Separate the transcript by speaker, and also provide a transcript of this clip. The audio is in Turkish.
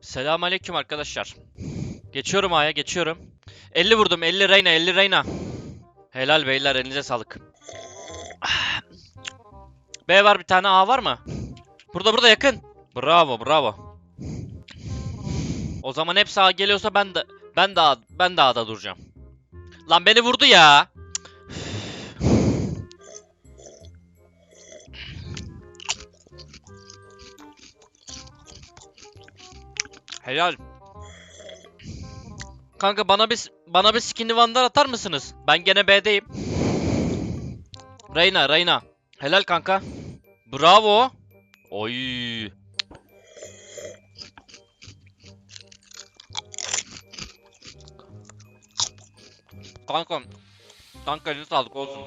Speaker 1: Selamünaleyküm arkadaşlar. Geçiyorum A'ya geçiyorum. 50 vurdum 50 Reyna 50 Reyna. Helal beyler elinize sağlık. B var bir tane A var mı? Burada burada yakın. Bravo bravo. O zaman hepsi A geliyorsa ben de ben de A, ben de A'da duracağım. Lan beni vurdu ya. Helal. Kanka bana bir bana bir skinny vandal atar mısınız? Ben gene B'deyim. Reyna, Reyna. Helal kanka. Bravo. Oy. Kanka. Kanka eline sağlık olsun.